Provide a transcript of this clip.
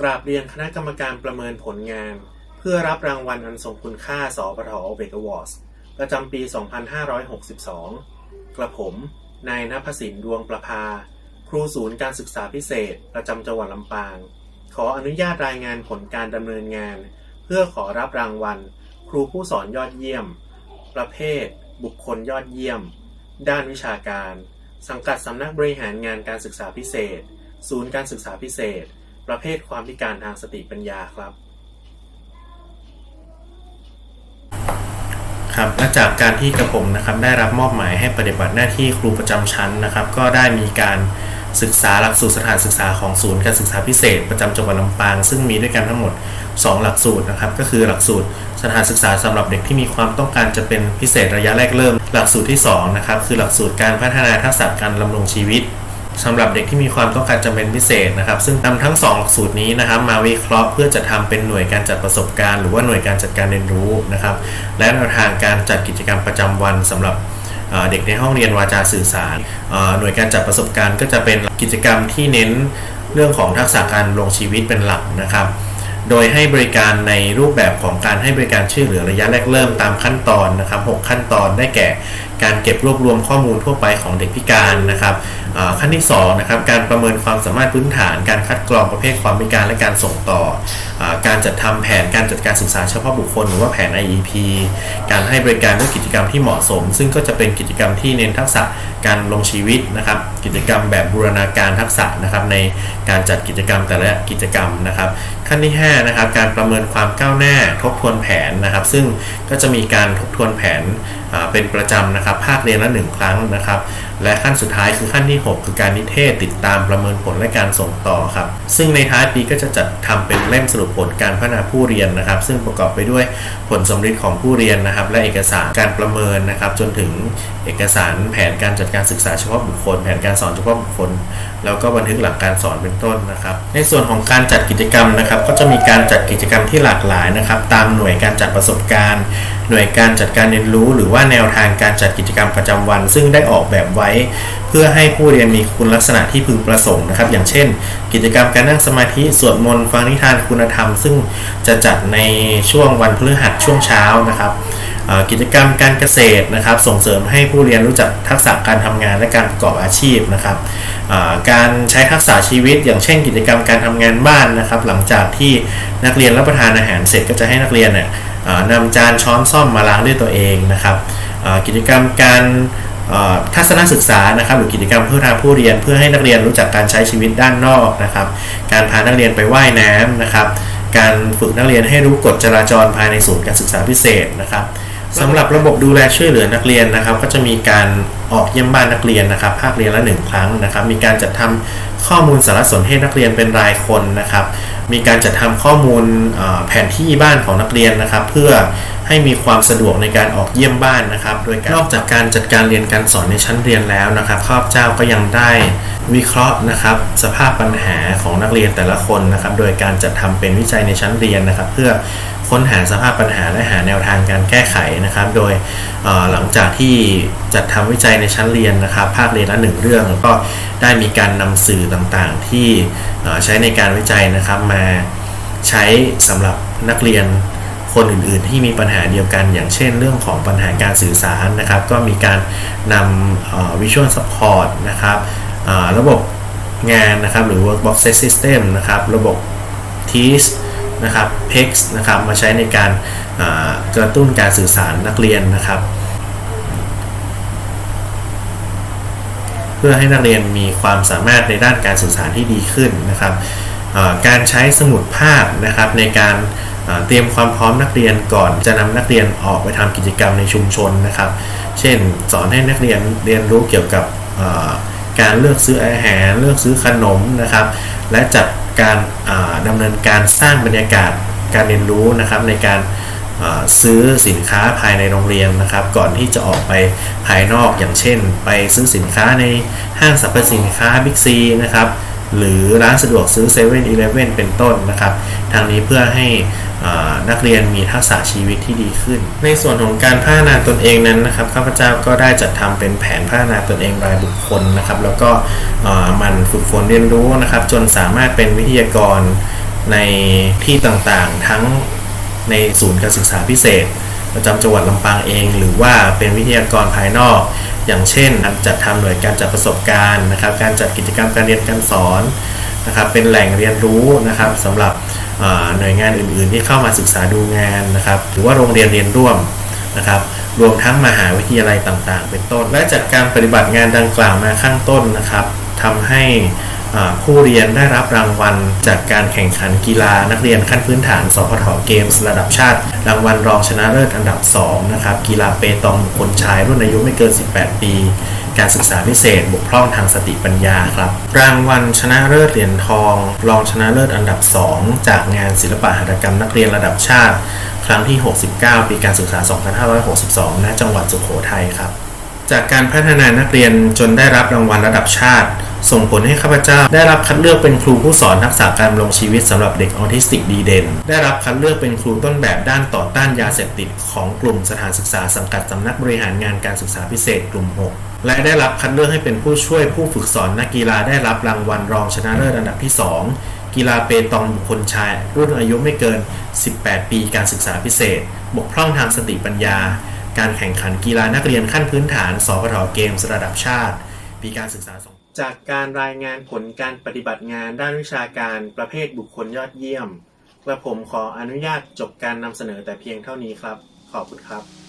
กราบเรียนคณะกรรมการประเมินผลงาน เพื่อรับรางวัลอันทรงคุณค่าสปทอเบกวอร์สประจำปี 2562 กระผม นายนภสินดวงประภา ครูศูนย์การศึกษาพิเศษ ประจำจังหวัดลำปาง ขออนุญาตรายงานผลการดำเนินงาน เพื่อขอรับรางวัล ครูผู้สอนยอดเยี่ยม ประเภท บุคคลยอดเยี่ยม ด้านวิชาการ สังกัดสำนักบริหารงานการศึกษาพิเศษ ศูนย์การศึกษาพิเศษ ประเภทความพิการทางสติปัญญาครับ ครับและจากการที่กระผมนะครับได้รับมอบหมายให้ปฏิบัติหน้าที่ครูประจำชั้นนะครับ ก็ได้มีการศึกษาหลักสูตรสถานศึกษาของศูนย์การศึกษาพิเศษ ประจำจังหวัดลำปาง ซึ่งมีด้วยกันทั้งหมด 2 หลักสูตรนะครับ ก็คือหลักสูตรสถานศึกษาสำหรับเด็กที่มีความต้องการจะเป็นพิเศษระยะแรกเริ่ม หลักสูตรที่2นะครับคือหลักสูตรการพัฒนาทักษะการดำรงชีวิต สำหรับเด็กที่มีความต้องการจำเป็นพิเศษนะครับ ซึ่งนำทั้ง 2 หลักสูตรนี้นะครับ มาวิเคราะห์เพื่อจะทำเป็นหน่วยการจัดประสบการณ์หรือว่าหน่วยการจัดการเรียนรู้นะครับ และแนวทางการจัดกิจกรรมประจำวันสำหรับเด็กในห้องเรียนวาจาสื่อสาร หน่วยการจัดประสบการณ์ ก็จะเป็นกิจกรรมที่เน้นเรื่องของทักษะการดำรงชีวิตเป็นหลักนะครับ โดยให้บริการในรูปแบบของการให้บริการช่วยเหลือระยะแรกเริ่มตามขั้นตอนนะครับ 6 ขั้นตอนได้แก่ การเก็บรวบรวมข้อมูลทั่วไปของเด็กพิการนะครับขั้นที่2นะครับการประเมินความสามารถพื้นฐาน การคัดกรองประเภทความพิการและการส่งต่ออการจัดทำแผนการจัดการศึกษาเฉพาะบุคคลหรือว่าแผน IEP การให้บริการด้วยกิจกรรมที่เหมาะสม ซึ่งก็จะเป็นกิจกรรมที่เน้นทักษะการลงชีวิตนะครับกิจกรรมแบบบูรณาการทักษะนะครับในการจัดกิจกรรมแต่ละกิจกรรมนะครับ ขั้นที่ 5 นะครับ การประเมินความก้าวหน้าทบทวนแผนนะครับ ซึ่งก็จะมีการทบทวนแผนเป็นประจำนะครับ ภาคเรียนละหนึ่งครั้งนะครับ และขั้นสุดท้ายคือขั้นที่ 6 คือการนิเทศติดตามประเมินผลและการส่งต่อครับ ซึ่งในท้ายปีก็จะจัดทำเป็นเล่มสรุปผลการพัฒนาผู้เรียนนะครับ ซึ่งประกอบไปด้วยผลสำเร็จของผู้เรียนนะครับ และเอกสารการประเมินนะครับ จนถึงเอกสารแผนการจัดการศึกษาเฉพาะบุคคล แผนการสอนเฉพาะบุคคล แล้วก็บันทึกหลักการสอนเป็นต้นนะครับ ในส่วนของการจัดกิจกรรมนะครับก็จะมีการจัดกิจกรรมที่หลากหลายนะครับ ตามหน่วยการจัดประสบการณ์ หน่วยการจัดการเรียนรู้ หรือว่าแนวทางการจัดกิจกรรมประจำวัน ซึ่งได้ออกแบบไว้ เพื่อให้ผู้เรียนมีคุณลักษณะที่พึงประสงค์นะครับ อย่างเช่น กิจกรรมการนั่งสมาธิสวดมนต์ฟังนิทานคุณธรรม ซึ่งจะจัดในช่วงวันพฤหัสช่วงเช้านะครับ กิจกรรมการเกษตรนะครับ ส่งเสริมให้ผู้เรียนรู้จักทักษะการทำงานและการประกอบอาชีพนะครับการใช้ทักษะชีวิต อย่างเช่น กิจกรรมการทำงานบ้านนะครับ หลังจากที่นักเรียนรับประทานอาหารเสร็จก็จะให้นักเรียนเนี่ยนำจานช้อนซ่อมมาล้างด้วยตัวเองนะครับกิจกรรมการทัศนศึกษานะครับหรือกิจกรรมเพื่อทางผู้เรียนเพื่อให้นักเรียนรู้จักการใช้ชีวิตด้านนอกนะครับ การพานักเรียนไปว่ายน้ำนะครับ การฝึกนักเรียนให้รู้กฎจราจรภายในศูนย์การศึกษาพิเศษนะครับสำหรับระบบดูแลช่วยเหลือนักเรียนนะครับ ก็จะมีการออกเยี่ยมบ้านนักเรียนนะครับ ภาคเรียนละหนึ่งครั้งนะครับ มีการจัดทำข้อมูลสารสนเทศนักเรียนเป็นรายคนนะครับ มีการจัดทำข้อมูลเอ่อแผนที่บ้านของนักเรียนนะครับ เพื่อ ให้มีความสะดวกในการออกเยี่ยมบ้านนะครับโดยการนอกจากการจัดการเรียนการสอนในชั้นเรียนแล้วนะครับข้าพเจ้าก็ยังได้วิเคราะห์นะครับสภาพปัญหาของนักเรียนแต่ละคนนะครับโดยการจัดทำเป็นวิจัยในชั้นเรียนนะครับ เพื่อค้นหาสภาพปัญหาและหาแนวทางการแก้ไขนะครับ โดยหลังจากที่จัดทำวิจัยในชั้นเรียนนะครับ ภาคเรียนละหนึ่งเรื่องแล้วก็ได้มีการนำสื่อต่างๆ ที่ใช้ในการวิจัยนะครับมาใช้สำหรับนักเรียน คนอื่นๆที่มีปัญหาเดียวกัน อย่างเช่นเรื่องของปัญหาการสื่อสารนะครับ ก็มีการนำ Visual Support นะครับระบบงานนะครับหรือ Workbox System นะครับระบบ Teach นะครับ PEX นะครับมาใช้ในการกระตุ้นการสื่อสารนักเรียนนะครับ เพื่อให้นักเรียนมีความสามารถในด้านการสื่อสารที่ดีขึ้นนะครับการใช้สมุดภาพนะครับในการ เตรียมความพร้อมนักเรียนก่อนจะนำนักเรียนออกไปทำกิจกรรมในชุมชนนะครับ เช่น สอนให้นักเรียนเรียนรู้เกี่ยวกับการเลือกซื้ออาหาร เลือกซื้อขนมนะครับ และจัดการเอ่อดำเนินการสร้างบรรยากาศการเรียนรู้นะครับในการซื้อสินค้าภายในโรงเรียนนะครับ ก่อนที่จะออกไปภายนอกอย่างเช่น ไปซื้อสินค้าในห้างสรรพสินค้าบิ๊กซีนะครับ หรือร้านสะดวกซื้อ7 e เ e ่ e อเป็นต้นนะครับทางนี้เพื่อให้นักเรียนมีทักษะชีวิตที่ดีขึ้น ในส่วนของการพัฒนาตนเองนั้นนะครับข้าพเจ้าก็ได้จัดทำเป็นแผนพัฒนาตนเองรายบุคคลนะครับ แล้วก็มันฝึกฝนเรียนรู้นะครับ จนสามารถเป็นวิทยากรในที่ต่างๆ ทั้งในศูนย์การศึกษาพิเศษ ประจำจังหวัดลำปางเอง หรือว่าเป็นวิทยากรภายนอก อย่างเช่นการจัดทำหน่วยการจัดประสบการณ์นะครับ การจัดกิจกรรมการเรียนการสอนนะครับเป็นแหล่งเรียนรู้นะครับสำหรับหน่วยงานอื่นๆ ที่เข้ามาศึกษาดูงานนะครับ หรือว่าโรงเรียนเรียนร่วมนะครับรวมทั้งมหาวิทยาลัยต่างๆ เป็นต้น และจากการปฏิบัติงานดังกล่าวมาข้างต้นนะครับทำให้ ผู้เรียนได้รับรางวัล จากการแข่งขันกีฬานักเรียนขั้นพื้นฐาน สพทเกมส์ระดับชาติ รางวัลรองชนะเลิศอันดับ 2 นะครับ กีฬาเปตองบุคคลชายรุ่นอายุไม่เกิน 18 ปี การศึกษาพิเศษ บกพร่องทางสติปัญญาครับ รางวัลชนะเลิศเหรียญทอง รองชนะเลิศอันดับ 2 จากงานศิลปะหัตถกรรมนักเรียนระดับชาติ ครั้งที่ 69 ปีการศึกษา 2562 ณ จังหวัดสุโขทัยครับ จากการพัฒนานักเรียนจนได้รับรางวัลระดับชาติ ส่งผลให้ข้าพเจ้า ได้รับคัดเลือกเป็นครูผู้สอนทักษะการดำรงชีวิตสำหรับเด็กออทิสติกดีเด่น ได้รับคัดเลือกเป็นครูต้นแบบด้านต่อต้านยาเสพติดของกลุ่มสถานศึกษาสังกัดสำนักบริหารงานการศึกษาพิเศษกลุ่ม 6และได้รับคัดเลือกให้เป็นผู้ช่วยผู้ฝึกสอนนักกีฬาได้รับรางวัลรองชนะเลิศอันดับที่ 2 กีฬาเปตองบุคคลชาย รุ่นอายุไม่เกิน 18 ปีการศึกษาพิเศษ บกพร่องทางสติปัญญา การแข่งขันกีฬานักเรียนขั้นพื้นฐานสพทเกมส์ระดับชาติ ปีการศึกษาสอง จากการรายงานผลการปฏิบัติงานด้านวิชาการประเภทบุคคลยอดเยี่ยม กระผมขออนุญาตจบการนำเสนอแต่เพียงเท่านี้ครับ ขอบคุณครับ